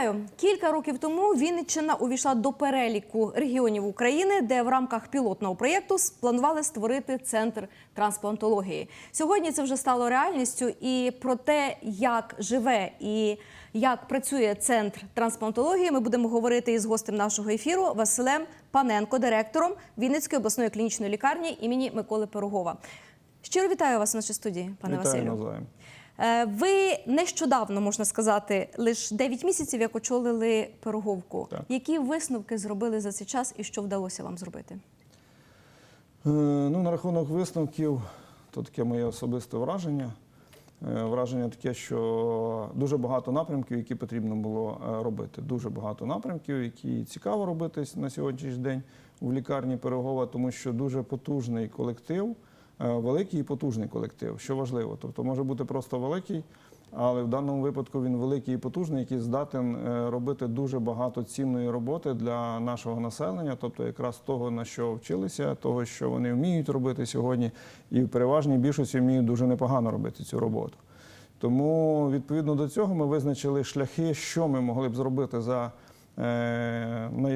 Вітаю! Кілька років тому Вінниччина увійшла до переліку регіонів України, де в рамках пілотного проєкту спланували створити центр трансплантології. Сьогодні це вже стало реальністю. І про те, як живе і як працює центр трансплантології, ми будемо говорити із гостем нашого ефіру Василем Паненко, директором Вінницької обласної клінічної лікарні імені Миколи Пирогова. Щиро вітаю вас в нашій студії, пане Вітаю Василю. навзаєм. Е, Ви нещодавно можна сказати, лише 9 місяців, як очолили пироговку. Так. Які висновки зробили за цей час і що вдалося вам зробити? Е, Ну, на рахунок висновків, то таке моє особисте враження. Е, Враження таке, що дуже багато напрямків, які потрібно було робити. Дуже багато напрямків, які цікаво робити на сьогоднішній день в лікарні Пирогова, тому що дуже потужний колектив, великий і потужний колектив, що важливо. Тобто може бути просто великий, але в даному випадку він великий і потужний, який здатен е, робити дуже багато цінної роботи для нашого населення, тобто якраз того, на що вчилися, того, що вони вміють робити сьогодні, і в переважній більшості вміють дуже непогано робити цю роботу. Тому відповідно до цього ми визначили шляхи, що ми могли б зробити за е,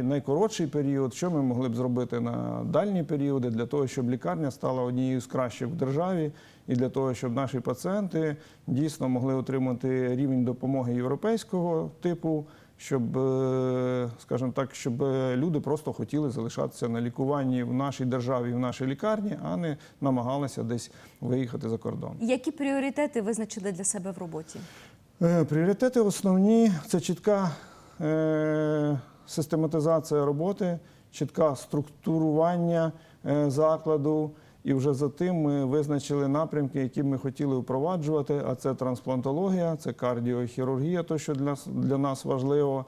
найкоротший період, що ми могли б зробити на дальні періоди для того, щоб лікарня стала однією з кращих в державі, і для того, щоб наші пацієнти дійсно могли отримати рівень допомоги європейського типу, щоб, е, скажімо так, щоб люди просто хотіли залишатися на лікуванні в нашій державі, в нашій лікарні, а не намагалися десь виїхати за кордон. Які пріоритети визначили для себе в роботі? Е, Пріоритети основні це чітка е, систематизація роботи, чітке структурування е, закладу. І вже за тим ми визначили напрямки, які ми хотіли впроваджувати. А це трансплантологія, це кардіохірургія, то що для, для нас важливо,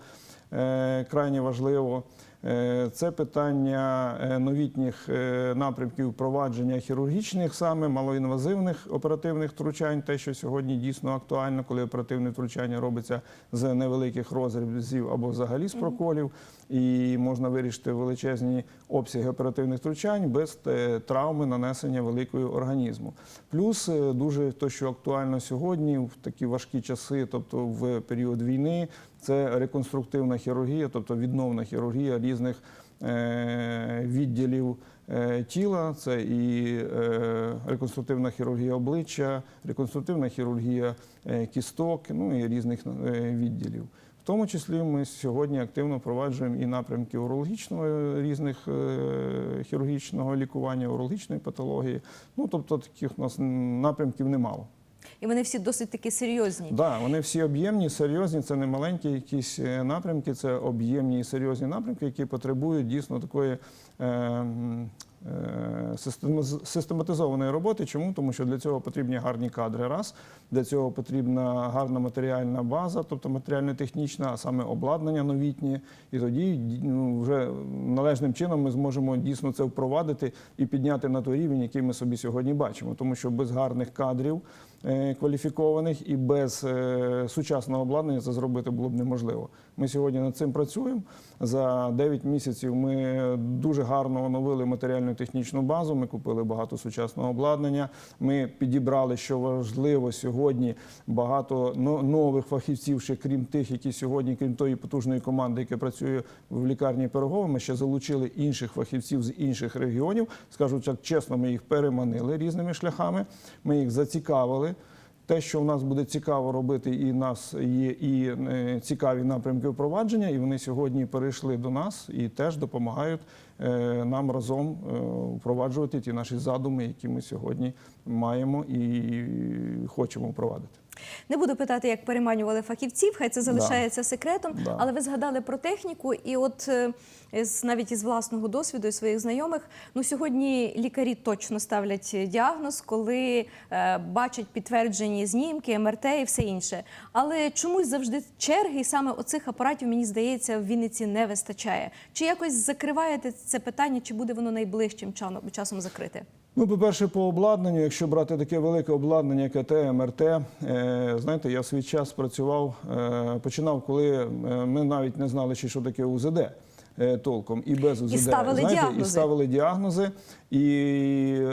е, крайне важливо. Е, Це питання е, новітніх е, напрямків впровадження хірургічних, саме малоінвазивних оперативних втручань, те, що сьогодні дійсно актуально, коли оперативне втручання робиться з невеликих розрізів або взагалі з проколів, і можна вирішити величезні обсяги оперативних втручань без травми нанесення великої організму. Плюс дуже те, що актуально сьогодні, в такі важкі часи, тобто в період війни, це реконструктивна хірургія, тобто відновна хірургія різних е, відділів е, тіла. Це і е, реконструктивна хірургія обличчя, реконструктивна хірургія кісток, ну і різних відділів. В тому числі ми сьогодні активно впроваджуємо і напрямки урологічного різних хірургічного лікування, урологічної патології. Ну тобто таких у нас напрямків немало. І вони всі досить таки серйозні. Да, вони всі об'ємні, серйозні. Це не маленькі якісь е, напрямки, це об'ємні і серйозні напрямки, які потребують дійсно такої е, е, систематизованої роботи. Чому? Тому що для цього потрібні гарні кадри. Раз для цього потрібна гарна матеріальна база, тобто матеріально-технічна, а саме обладнання новітнє. І тоді ну, вже належним чином ми зможемо дійсно це впровадити і підняти на той рівень, який ми собі сьогодні бачимо. Тому що без гарних кадрів кваліфікованих і без е, сучасного обладнання це зробити було б неможливо. Ми сьогодні над цим працюємо. За 9 місяців ми дуже гарно оновили матеріальну технічну базу. Ми купили багато сучасного обладнання. Ми підібрали, що важливо сьогодні, багато нових фахівців, ще крім тих, які сьогодні, крім тої потужної команди, яка працює в лікарні Пирогова, ми ще залучили інших фахівців з інших регіонів. Скажу так чесно, ми їх переманили різними шляхами. Ми їх зацікавили. Те, що в нас буде цікаво робити, і в нас є і е, цікаві напрямки впровадження, і вони сьогодні перейшли до нас і теж допомагають е, нам разом е, впроваджувати ті наші задуми, які ми сьогодні маємо і хочемо впровадити. Не буду питати, як переманювали фахівців, хай це залишається секретом. Да. Але ви згадали про техніку, і от е, навіть із власного досвіду і своїх знайомих, ну сьогодні лікарі точно ставлять діагноз, коли е, бачать підтверджені знімки, МРТ і все інше. Але чомусь завжди черги, і саме оцих апаратів, мені здається, в Вінниці не вистачає. Чи якось закриваєте це питання, чи буде воно найближчим часом закрите? Ну, по-перше, по обладнанню, якщо брати таке велике обладнання КТ, МРТ, е, знаєте, я свій час працював, е, починав, коли е, ми навіть не знали, що таке УЗД. Е, толком і без УЗД. ставили знаєте, і ставили діагнози, і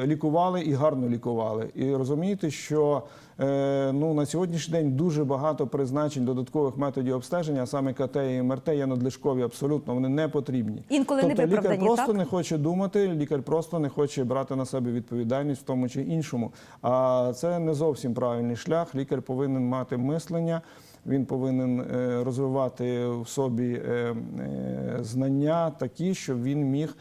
лікували, і гарно лікували. І розумієте, що е, ну, на сьогоднішній день дуже багато призначень додаткових методів обстеження, а саме КТ і МРТ є надлишкові абсолютно, вони не потрібні. Інколи тобто лікар просто так? не хоче думати, лікар просто не хоче брати на себе відповідальність в тому чи іншому. А це не зовсім правильний шлях. Лікар повинен мати мислення. Він повинен е, розвивати в собі е, е, знання такі, щоб він міг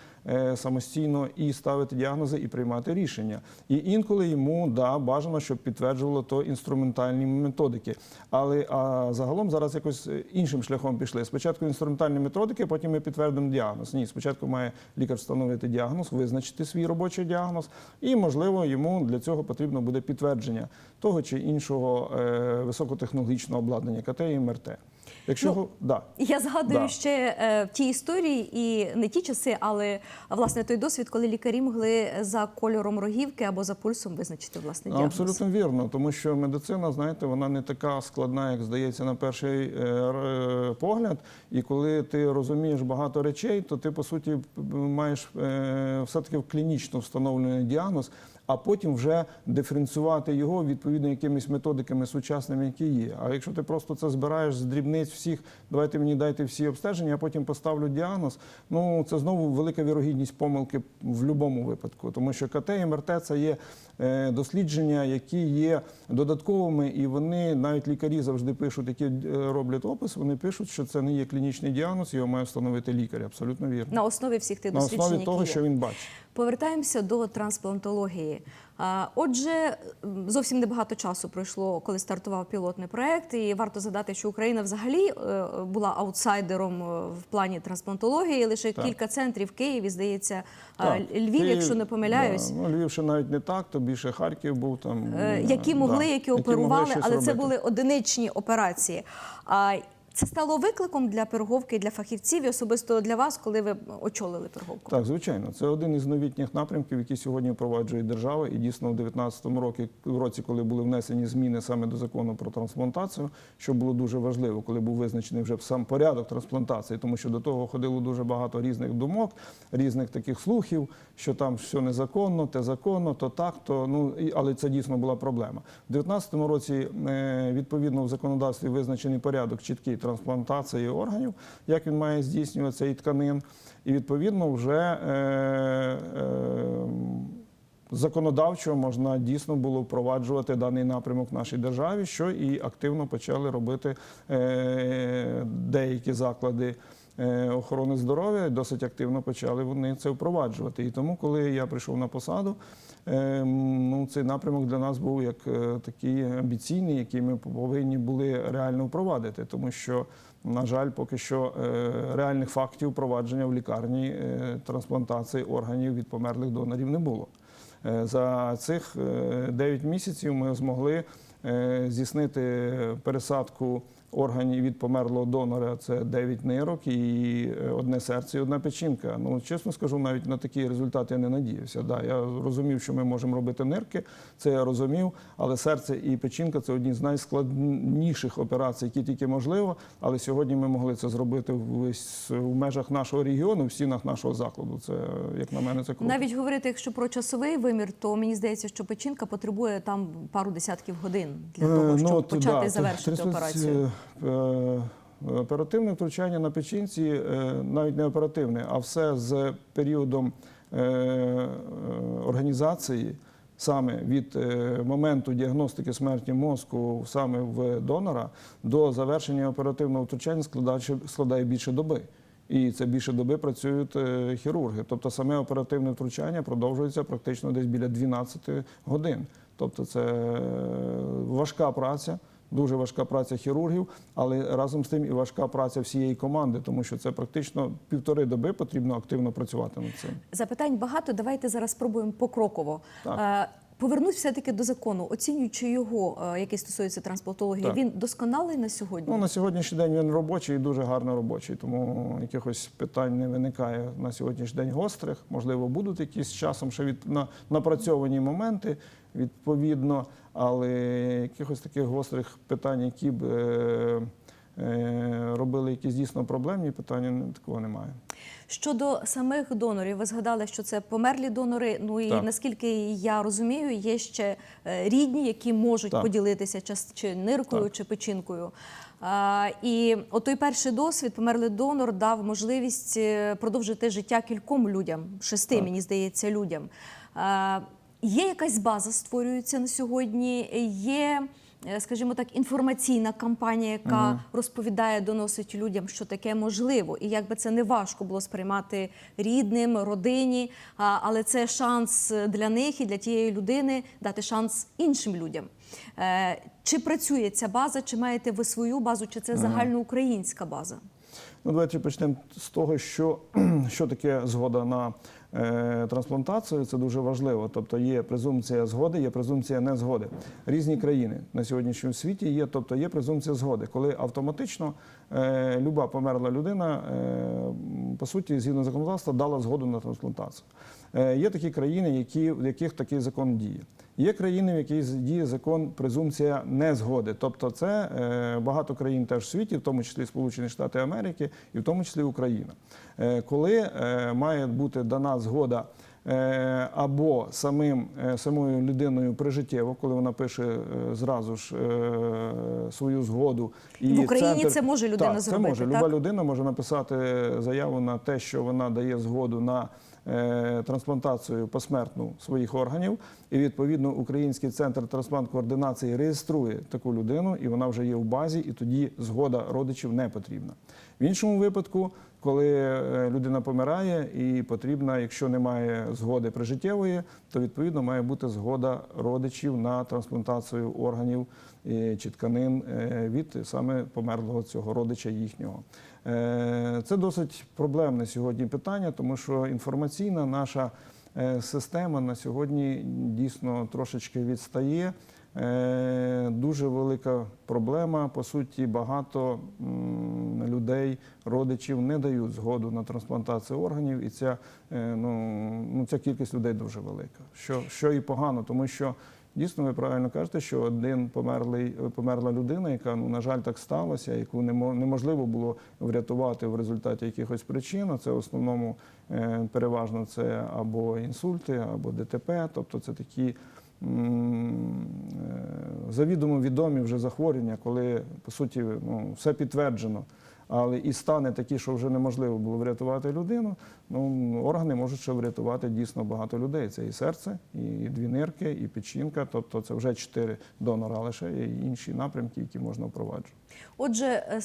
самостійно і ставити діагнози, і приймати рішення. І інколи йому да бажано, щоб підтверджувало то інструментальні методики. Але а загалом зараз якось е, іншим шляхом пішли. Спочатку інструментальні методики, потім ми підтвердимо діагноз. Ні, спочатку має лікар встановити діагноз, визначити свій робочий діагноз, і можливо йому для цього потрібно буде підтвердження того чи іншого е, високотехнологічного обладнання КТ і МРТ. Якщо Ну, да. Я згадую Да. ще е, ті історії, і не ті часи, але власне той досвід, коли лікарі могли за кольором рогівки або за пульсом визначити власне діагноз. Абсолютно вірно, тому що медицина, знаєте, вона не така складна, як здається на перший е, погляд. І коли ти розумієш багато речей, то ти по суті маєш е, все-таки клінічно встановлений діагноз, а потім вже диференціювати його відповідно якимись методиками сучасними, які є. А якщо ти просто це збираєш з дрібниць всіх, давайте мені дайте всі обстеження, а потім поставлю діагноз. Ну це знову велика вірогідність помилки в будь-якому випадку, тому що КТ і МРТ це є е, дослідження, які є додатковими, і вони навіть лікарі завжди пишуть, які е, роблять опис. Вони пишуть, що це не є клінічний діагноз, його має встановити лікар. Абсолютно вірно. На основі всіх тих На досліджень, основі які того, є. що він бачить. Повертаємося до трансплантології. Отже, зовсім небагато часу пройшло, коли стартував пілотний проект, і варто задати, що Україна взагалі е, була аутсайдером е, в плані трансплантології. Лише Так. кілька центрів в Києві, здається, Так, Львів, Київ, якщо не помиляюсь. Да, ну, Львів ще навіть не так, то більше Харків був там. е, е, які могли, да, які могли оперували, щось але це були одиничні операції. Це стало викликом для Перговки, для фахівців і особисто для вас, коли ви очолили Перговку. Так, звичайно, це один із новітніх напрямків, які сьогодні впроваджує держава. І дійсно, у 2019 році, коли були внесені зміни саме до закону про трансплантацію, що було дуже важливо, коли був визначений вже сам порядок трансплантації, тому що до того ходило дуже багато різних думок, різних таких слухів, що там все незаконно, те законно, то так, то ну але це дійсно була проблема. У 2019 році е, відповідно в законодавстві визначений порядок чіткий трансплантації органів, як він має здійснюватися і тканин. І відповідно вже е, е, законодавчо можна дійсно було впроваджувати даний напрямок в нашій державі, що і активно почали робити е, деякі заклади. е, Охорони здоров'я досить активно почали вони це впроваджувати. І тому, коли я прийшов на посаду, ну, цей напрямок для нас був як е, такий амбіційний, який ми повинні були реально впровадити, тому що на жаль, поки що е, реальних фактів впровадження в лікарні е, трансплантації органів від померлих донорів не було. За цих 9 місяців ми змогли здійснити пересадку органів від померлого донора. Це 9 нирок і е, одне серце, і одна печінка. Ну чесно скажу, навіть на такі результати я не надіявся. Да, я розумів, що ми можемо робити нирки, це я розумів, але серце і печінка це одні з найскладніших операцій, які тільки можливо. Але сьогодні ми могли це зробити в, в межах нашого регіону, в стінах нашого закладу. Це як на мене, це круто. Навіть говорити, якщо про часовий вимір, то мені здається, що печінка потребує там пару десятків годин для Е, того, щоб ну, от, почати да, завершити 30, операцію. Е, Оперативне втручання на печінці, е, навіть не оперативне, а все з періодом е, організації, саме від моменту діагностики смерті мозку саме в донора до завершення оперативного втручання складає, більше доби. І це більше доби працюють хірурги. Тобто саме оперативне втручання продовжується практично десь біля 12 годин. Тобто це важка праця, дуже важка праця хірургів, але разом з тим і важка праця всієї команди, тому що це практично півтори доби потрібно активно працювати над цим. Запитань багато. Давайте зараз спробуємо покроково. Так. Повернусь все-таки до закону, оцінюючи його, е, який стосується трансплантології, Так. він досконалий на сьогодні. Ну, на сьогоднішній день він робочий і дуже гарно робочий, тому якихось питань не виникає на сьогоднішній день гострих. Можливо, будуть якісь з часом ще від на, напрацьовані моменти відповідно, але якихось таких гострих питань, які б е, робили якісь дійсно проблемні питання, такого немає. Щодо самих донорів, ви згадали, що це померлі донори. Ну і Так. наскільки я розумію, є ще е, рідні, які можуть Так. поділитися чи ниркою, Так. чи печінкою. А, і от той перший досвід, померлий донор, дав можливість е, продовжити життя кільком людям, шести, Так. мені здається, людям. А, є якась база, створюється на сьогодні. Є. е, Скажімо так, інформаційна кампанія, яка розповідає, доносить людям, що таке можливо, і як би це не важко було сприймати рідним, родині, але це шанс для них і для тієї людини дати шанс іншим людям. Е, Чи працює ця база, чи маєте ви свою базу, чи це загальноукраїнська база? Ну, давайте почнемо з того, що, що таке згода на трансплантацію. Це дуже важливо. Тобто є презумпція згоди, є презумпція незгоди. Різні країни на сьогоднішньому світі є, тобто є презумпція згоди, коли автоматично е, люба померла людина, е, по суті, згідно законодавства, дала згоду на трансплантацію. Е, є такі країни, які, в яких такий закон діє. Є країни, в яких діє закон презумпція незгоди. Тобто, це е, багато країн теж в світі, в тому числі Сполучені Штати Америки, і в тому числі Україна. Е, коли має бути дана згода. Або самим самою людиною прижиттєво, коли вона пише зразу ж свою згоду, і В Україні це може людина так, зробити, Це може так? люба людина може написати заяву на те, що вона дає згоду на трансплантацію посмертну своїх органів, і відповідно Український центр трансплант-координації реєструє таку людину, і вона вже є в базі, і тоді згода родичів не потрібна. В іншому випадку, коли е, людина помирає і потрібна, якщо немає згоди прижиттєвої, то відповідно має бути згода родичів на трансплантацію органів е, чи тканин е, від саме померлого цього родича їхнього. Це досить проблемне сьогодні питання, тому що інформаційна наша система на сьогодні дійсно трошечки відстає. Е, Дуже велика проблема. По суті, багато людей, родичів не дають згоду на трансплантацію органів, і ця, е, ну, ну, ця кількість людей дуже велика. Що, що і погано, тому що дійсно ви правильно кажете, що один померлий, померла людина, яка, ну, на жаль, так сталося, яку немо- неможливо було врятувати в результаті якихось причин. Це в основному е, переважно це або інсульти, або ДТП, тобто це такі завідомо відомі вже захворювання, коли по суті ну, все підтверджено. Але і стане такі, що вже неможливо було врятувати людину. Ну органи можуть ще врятувати дійсно багато людей. Це і серце, і дві нирки, і печінка. Тобто це вже чотири донора, але ще є інші напрямки, які можна впроваджувати. Отже, е,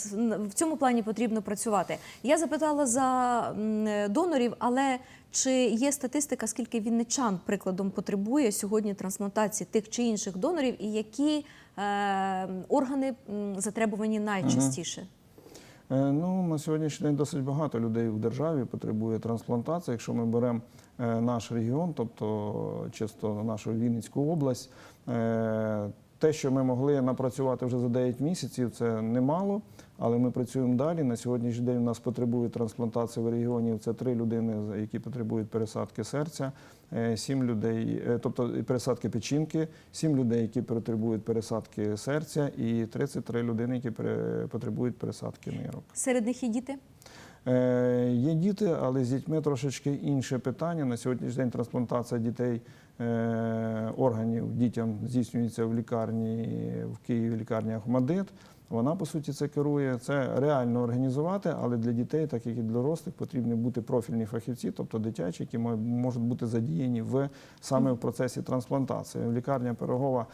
в цьому плані потрібно працювати. Я запитала за е, донорів, але чи є статистика, скільки вінничан прикладом потребує сьогодні трансплантації тих чи інших донорів, і які е, органи затребувані найчастіше? Е, Ну, на сьогоднішній день досить багато людей в державі потребує трансплантації. Якщо ми беремо е, наш регіон, тобто чисто нашу Вінницьку область, е, те, що ми могли напрацювати вже за 9 місяців, це немало, але ми працюємо далі. На сьогоднішній день у нас потребують трансплантації в регіоні. Це три людини, які потребують пересадки серця, е, сім людей, е, тобто пересадки печінки, сім людей, які потребують пересадки серця, і 33 людини, які потребують пересадки нирок. Серед них і діти? Е, Є діти, але з дітьми трошечки інше питання. На сьогоднішній день трансплантація дітей органів дітям здійснюється в лікарні в Києві, лікарні Ахмадит. Вона по суті це керує. Це реально організувати, але для дітей, так як і для дорослих, потрібні бути профільні фахівці, тобто дитячі, які мо- можуть бути задіяні в саме в процесі трансплантації. Лікарня Пирогова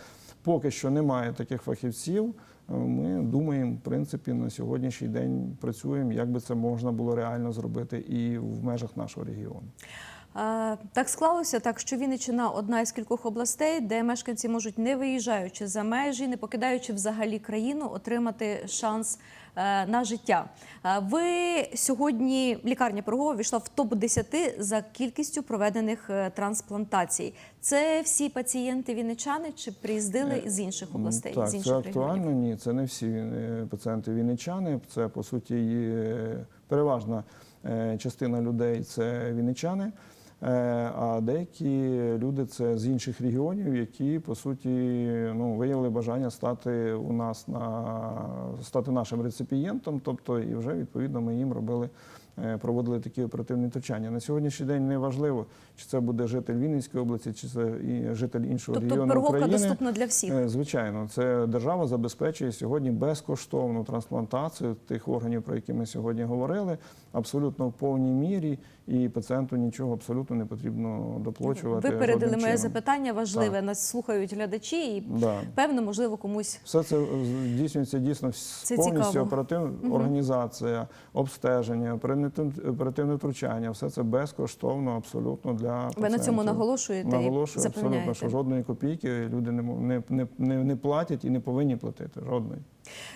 поки що немає таких фахівців. Е, Ми думаємо, в принципі, на сьогоднішній день працюємо, як би це можна було реально зробити і в межах нашого регіону. Е, Так склалося, так що Вінниччина одна із кількох областей, де мешканці можуть, не виїжджаючи за межі, не покидаючи взагалі країну, отримати шанс е, на життя. Е, Ви сьогодні лікарня Пирогова війшла в топ 10 за кількістю проведених е, трансплантацій. Це всі пацієнти вінничани чи приїздили з інших областей? Е, Так, з це інших актуально. Ні, це не всі е, пацієнти вінничани. Це по суті переважна е, частина людей це вінничани. Е, А деякі люди це з інших регіонів, які по суті ну, виявили бажання стати у нас на стати нашим реципієнтом, тобто і вже відповідно ми їм робили. Е, Проводили такі оперативні втручання. На сьогоднішній день не важливо, чи це буде житель Вінницької області, чи це і житель іншого Тобто регіону України. доступна для всіх. Е, Звичайно, це держава забезпечує сьогодні безкоштовну трансплантацію тих органів, про які ми сьогодні говорили, абсолютно в повній мірі, і пацієнту нічого абсолютно не потрібно доплачувати. Ви передали моє запитання важливе. Так. Нас слухають глядачі, і Да. певно, можливо, комусь Все це здійснюється дійсно Це повністю цікаво. оперативна організація, обстеження, оперативне- оперативне втручання. Все це безкоштовно, абсолютно для ви на цьому наголошуєте і Наголошую абсолютно, що жодної копійки люди не, не, не, не платять і не повинні платити. Жодної.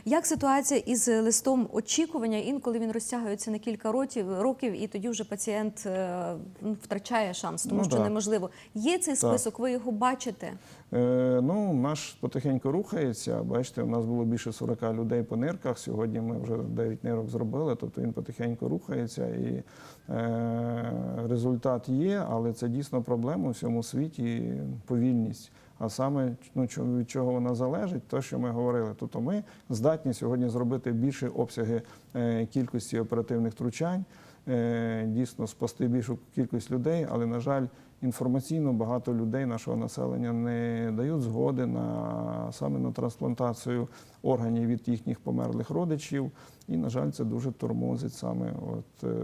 Як ситуація із листом очікування? Інколи він розтягується на кілька років, років і тоді вже пацієнт е, ну, втрачає шанс, тому Ну, що так. неможливо. Є цей Так. список, ви його бачите? Е, ну, наш потихеньку рухається. Бачите, у нас було більше 40 людей по нирках. Сьогодні ми вже 9 нирок зробили, тобто він потихеньку рухається і е, результат є, але це дійсно проблема у всьому світі повільність. А саме ну, від чого вона залежить, те, що ми говорили. Тобто ми здатні сьогодні зробити більше обсяги е, кількості оперативних втручань, е, дійсно спасти більшу кількість людей, але, на жаль, інформаційно багато людей нашого населення не дають згоди на саме на трансплантацію органів від їхніх померлих родичів. І, на жаль, це дуже тормозить саме, от, е,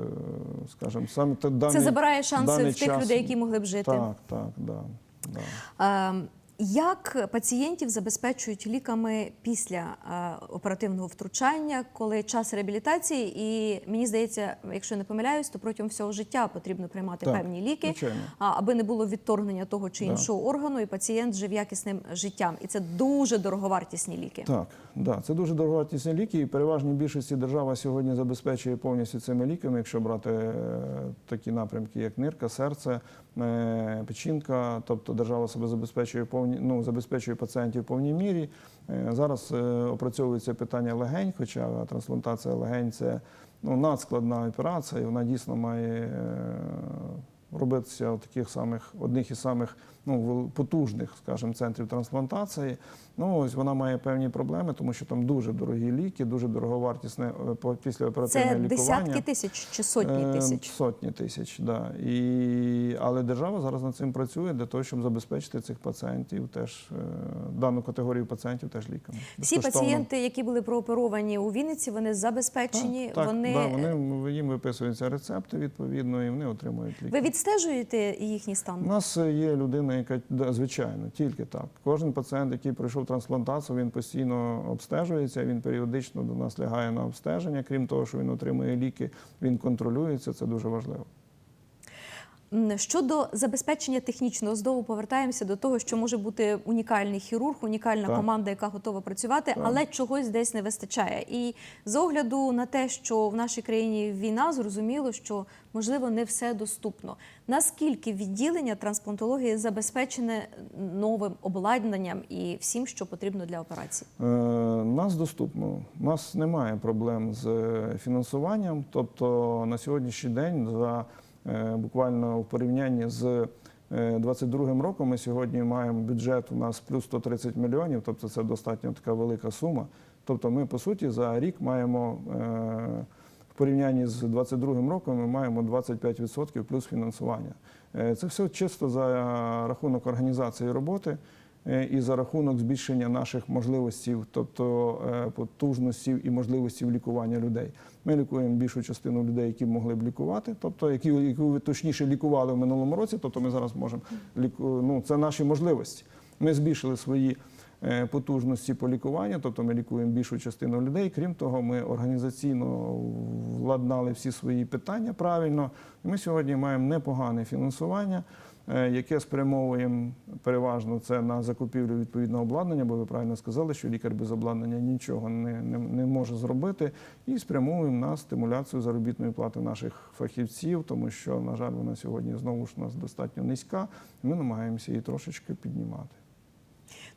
скажімо, саме те- даний, Це забирає шанси в тих час. людей, які могли б жити. Так, так, да, да. Е, Як пацієнтів забезпечують ліками після е, оперативного втручання, коли час реабілітації, і мені здається, якщо не помиляюсь, то протягом всього життя потрібно приймати Так, певні ліки, звичайно. аби не було відторгнення того чи Да. іншого органу, і пацієнт жив якісним життям. І це дуже дороговартісні ліки. Так, да, це дуже дороговартісні ліки, і переважній більшості держава сьогодні забезпечує повністю цими ліками, якщо брати е, такі напрямки, як нирка, серце, печінка. Тобто держава себе забезпечує повні, ну, забезпечує пацієнтів в повній мірі. Е, Зараз е, опрацьовується питання легень, хоча трансплантація легень це ну, надскладна операція, і вона дійсно має е, робитися в таких самих одних із самих ну, потужних, скажімо, центрів трансплантації. Ну ось вона має певні проблеми, тому що там дуже дорогі ліки, дуже дороговартісне е, післяоперативне Це лікування. десятки тисяч чи сотні Е, тисяч. Сотні тисяч, да. І, але держава зараз над цим працює для того, щоб забезпечити цих пацієнтів теж е, дану категорію пацієнтів теж ліками. Всі пацієнти, які були прооперовані у Вінниці, вони забезпечені. так, так, вони да, вони їм виписуються рецепти відповідно, і вони отримують ліки. ви відстежуєте їхній стан? У нас є людина, яка да, звичайно, тільки так. Кожен пацієнт, який пройшов трансплантацію, він постійно обстежується, він періодично до нас лягає на обстеження. Крім того, що він отримує ліки, він контролюється. Це дуже важливо. Щодо забезпечення технічного знову повертаємося до того, що може бути унікальний хірург, унікальна Так. команда, яка готова працювати, Так. але чогось десь не вистачає. І з огляду на те, що в нашій країні війна, зрозуміло, що можливо не все доступно. Наскільки відділення трансплантології забезпечене новим обладнанням і всім, що потрібно для операції? Е, Нас доступно. У нас немає проблем з е, фінансуванням. Тобто на сьогоднішній день, за буквально в порівнянні з 22 роком, ми сьогодні маємо бюджет у нас плюс 130 мільйонів, тобто це достатньо така велика сума. Тобто, ми по суті за рік маємо. е, В порівнянні з 22 роком ми маємо 25% плюс фінансування. Е, Це все чисто за рахунок організації роботи е, і за рахунок збільшення наших можливостей, тобто е, потужностей і можливостей лікування людей. Ми лікуємо більшу частину людей, які могли б лікувати, тобто які, які точніше лікували в минулому році. Тобто ми зараз можемо ліку... ну, це наші можливості. Ми збільшили свої е, потужності по лікуванню, тобто ми лікуємо більшу частину людей. Крім того, ми організаційно владнали всі свої питання правильно. І Ми сьогодні маємо непогане фінансування, е, яке спрямовуємо переважно це на закупівлю відповідного обладнання, бо ви правильно сказали, що лікар без обладнання нічого не, не, не може зробити, і спрямовуємо на стимуляцію заробітної плати наших фахівців, тому що, на жаль, вона сьогодні знову ж у нас достатньо низька. Ми намагаємося її трошечки піднімати.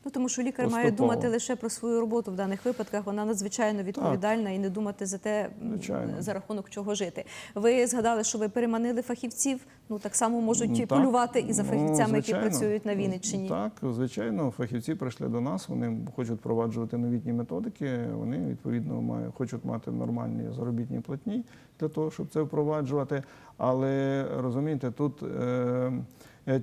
Ну тому що лікар має Поступово. думати лише про свою роботу в даних випадках. Вона надзвичайно відповідальна і не думати за те, Звичайно. за рахунок чого жити. Ви згадали, що ви переманили фахівців. Ну так само можуть Ну, так. полювати і за Ну, фахівцями, які працюють на Вінниччині. Так, звичайно, фахівці прийшли до нас. Вони хочуть впроваджувати новітні методики. Вони відповідно мають, хочуть мати нормальні заробітні платні для того, щоб це впроваджувати. Але розумієте, тут е,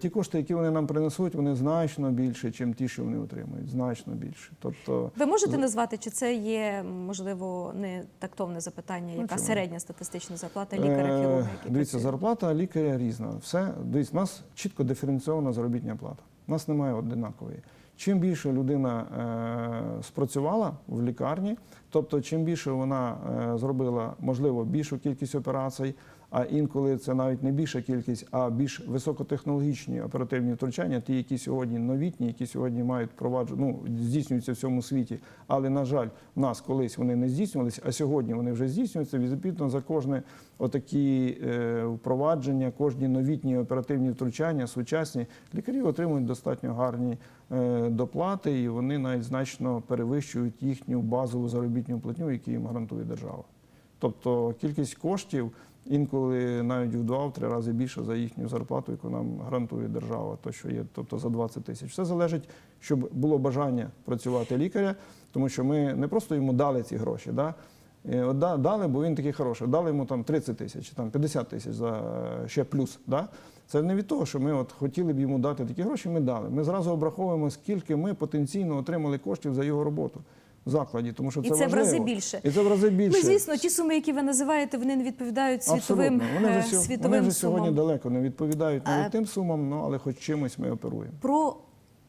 ті кошти, які вони нам принесуть, вони значно більше, ніж ті, що вони отримують. Значно більше. Тобто, Ви можете назвати, чи це є можливо не тактовне запитання, яка чому? середня статистична зарплата? Е, Дивіться, зарплата лікаря різна. Все, дивіться, у нас чітко диференційована заробітня плата. У нас немає однакової. Чим більше людина е, спрацювала в лікарні, тобто чим більше вона е, зробила, можливо, більшу кількість операцій, а інколи це навіть не більша кількість, а більш високотехнологічні оперативні втручання, ті, які сьогодні новітні, які сьогодні мають проваджу, ну, здійснюються в всьому світі. Але, на жаль, в нас колись вони не здійснювалися, а сьогодні вони вже здійснюються. Відповідно, за кожне отакі е, впровадження, кожні новітні оперативні втручання, сучасні, лікарі отримують достатньо гарні е, доплати, і вони навіть значно перевищують їхню базову заробітну платню, яку їм гарантує держава. Тобто кількість коштів інколи навіть в два-три рази більше за їхню зарплату, яку нам гарантує держава, то що є, тобто за 20 тисяч. Все залежить, щоб було бажання працювати лікаря, тому що ми не просто йому дали ці гроші. Да? Е, Дали, бо він такий хороший. Дали йому там 30 тисяч, там 50 тисяч за е, ще плюс. Да? Це не від того, що ми от хотіли б йому дати такі гроші, ми дали. Ми зразу обраховуємо, скільки ми потенційно отримали коштів за його роботу в закладі, тому що І це, це в рази більше. І це в рази більше. Ну, звісно, ті суми, які ви називаєте, вони не відповідають світовим, Абсолютно. Вони е, вже, світовим вони вже сумам. сьогодні далеко не відповідають навіть а... тим сумам, ну, але хоч чимось ми оперуємо. Про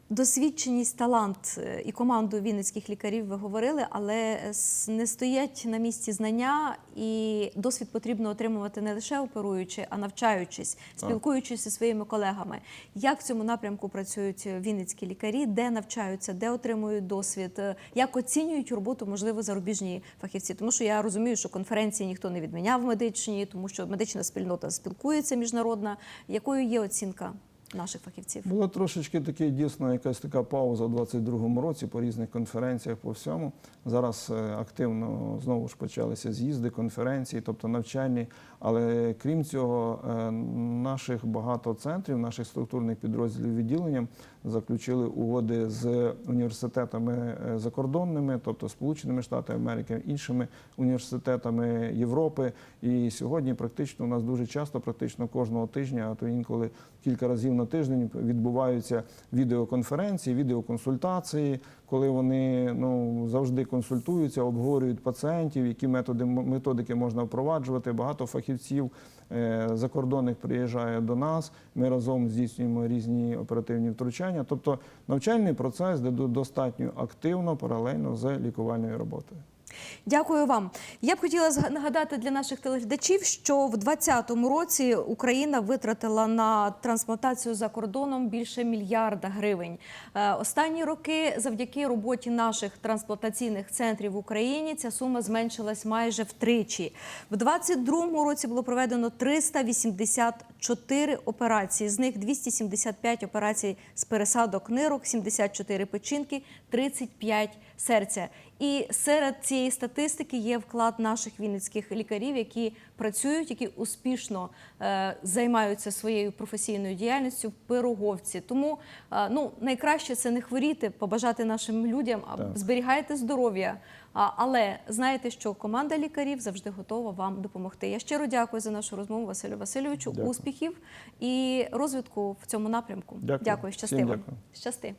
досвідченість, талант е, і команду вінницьких лікарів ви говорили, але не стоять на місці знання, і досвід потрібно отримувати не лише оперуючи, а навчаючись, спілкуючись зі своїми колегами. Як в цьому напрямку працюють вінницькі лікарі, де навчаються, де отримують досвід, е, як оцінюють роботу, можливо, зарубіжні фахівці? Тому що я розумію, що конференції ніхто не відміняв в медичній, тому що медична спільнота спілкується міжнародна. Якою є оцінка наших фахівців? Була трошечки таки дійсно якась така пауза у 22-му році по різних конференціях по всьому. Зараз е, активно знову ж почалися з'їзди, конференції, тобто навчальні. Але крім цього, е, наших багато центрів, наших структурних підрозділів відділенням заключили угоди з університетами е, закордонними, тобто Сполученими Штатами Америки, іншими університетами Європи. І сьогодні практично у нас дуже часто, практично кожного тижня, а то інколи кілька разів на тиждень відбуваються відеоконференції, відеоконсультації, коли вони ну завжди консультуються, обговорюють пацієнтів, які методи методики можна впроваджувати. Багато фахівців е, закордонних приїжджає до нас. Ми разом здійснюємо різні оперативні втручання. Тобто навчальний процес де достатньо активно паралельно з лікувальною роботою. Дякую вам. Я б хотіла нагадати для наших телеглядачів, що в 2020 році Україна витратила на трансплантацію за кордоном більше мільярда гривень. Е, Останні роки, завдяки роботі наших трансплантаційних центрів в Україні, ця сума зменшилась майже втричі. В 2022 році було проведено 384 операції. З них 275 операцій з пересадок нирок, 74 печінки, 35 серця. І серед цієї статистики є вклад наших вінницьких лікарів, які працюють, які успішно е, займаються своєю професійною діяльністю в пироговці. Тому е, ну найкраще це не хворіти, побажати нашим людям, а зберігайте здоров'я. Але знаєте, що команда лікарів завжди готова вам допомогти. Я щиро дякую за нашу розмову, Василю Васильовичу. Дякую. Успіхів і розвитку в цьому напрямку. Дякую. дякую вам. дякую. Щасти.